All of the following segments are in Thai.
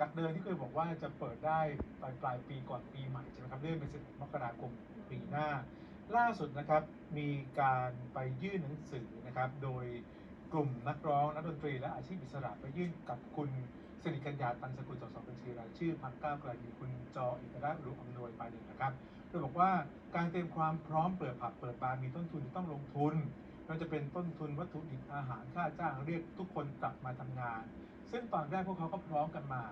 จากเดิมที่เคยบอกว่าจะเปิดได้ปลายปลายปีก่อนปีใหม่ใช่ไหมครับเลื่อนเป็น11มกราคมปีหน้า ล่าสุดนะครับมีการไปยื่นหนังสือนะครับ โดยกลุ่มนักร้องนักดนตรีและอาชีพอิสระไปยื่นกับคุณสิริกัญญาตันสกุลสสบัญชีรายชื่อพรรคก้าวไกลมีคุณจอเอกราชอุรุอำนวยไปหนึ่งนะครับโดยบอกว่าการเตรียมความพร้อมเปิดผับเปิดบาร์มีต้นทุนที่ต้องลงทุน ว่าจะเป็นต้นทุนวัตถุดิบอาหารค่าจ้างเรียกทุกคนกลับมาทำงาน ซึ่งตอนแรกพวกเขาก็พร้อมกันมา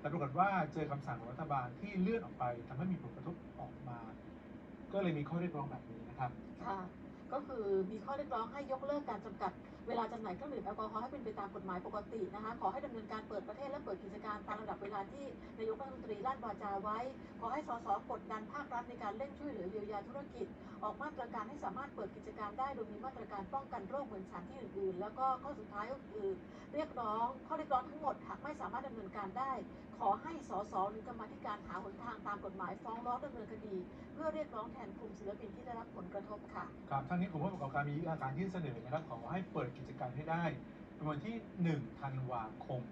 แต่ปรากฏว่าเจอคำสั่งของรัฐบาลที่เลื่อนออกไปทำให้มีผลกระทบออกมา ก็เลยมีข้อเรียกร้องแบบนี้นะครับค่ะก็คือมีข้อเรียกร้องให้ยกเลิกการจำกัดเวลาจำหน่ายเครื่องดื่มแอลกอฮอล์ให้เป็นไปตามกฎหมายปกตินะคะ ขอให้ดำเนินการเปิดประเทศและเปิดกิจการตามระดับเวลาที่นายกรัฐมนตรีลั่นวาจาไว้ ขอให้สสกดดันภาครัฐในการเร่งช่วยเหลือเยียวยาธุรกิจ ออกมาตรการให้สามารถเปิดกิจการได้โดยมีมาตรการป้องกันโรคเหมือนสถานที่อื่นๆ แล้วก็ข้อสุดท้ายก็คือเรียกร้องข้อเรียกร้องทั้งหมดหากไม่สามารถดำเนินการได้ ขอให้สสหรือกรรมธิการหาหนทางตามกฎหมายฟ้องร้องดำเนินคดี เพื่อเรียกร้องแทนกลุ่มศิลปินที่ได้รับผลกระทบค่ะครับทั้งนี้กลุ่มผู้ประกอบการมีอาการยื่เสนอนะครับขอให้เปิดกิจการให้ได้เป็นวันที่ 1 ธันวาคม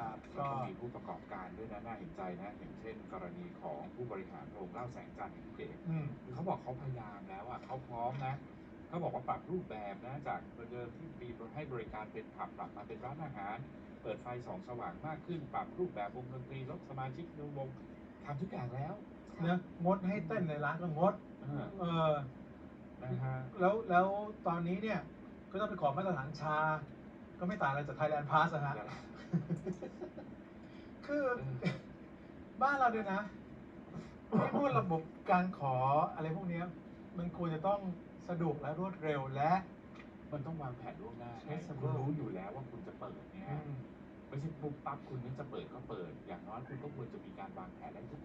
ครับก็ก็มีผู้ประกอบการด้วยนะน่าเห็นใจนะอย่างเช่น กรณีของผู้บริหารโรงเหล่าแสงจันทร์ที่เกตอืม คือเขาบอกเขาพยายามแล้วอะเขาพร้อมนะเขาบอกว่าปรับรูปแบบนะจากเดิมที่มีให้บริการเป็นผับปรับมาเป็นร้านอาหาร เปิดไฟส่องสว่างมากขึ้น ปรับรูปแบบวงดนตรีลดสมาชิกในวงทำทุกอย่างแล้วเนะงดให้เต้นในร้านก็งด เออเออ นะฮะแล้วแล้วตอนนี้เนี่ยก็ต้องไปขอมาตรฐานชา ก็ไม่ต่างอะไรจาก Thailand Pass อะฮะ คือบ้านเราเนี่ยนะที่พูดระบบการขออะไรพวกเนี้ย มันควรจะต้องสะดวกและรวดเร็วและ มันต้องวางแผนล่วงหน้าใช่ไงคุณรู้อยู่แล้วว่าคุณจะเปิดเนี่ย อืม ไม่ใช่ปุ๊บปั๊บคุณนึกจะเปิดก็เปิด อย่างน้อยคุณก็ควรจะมีการวางแผนและทุก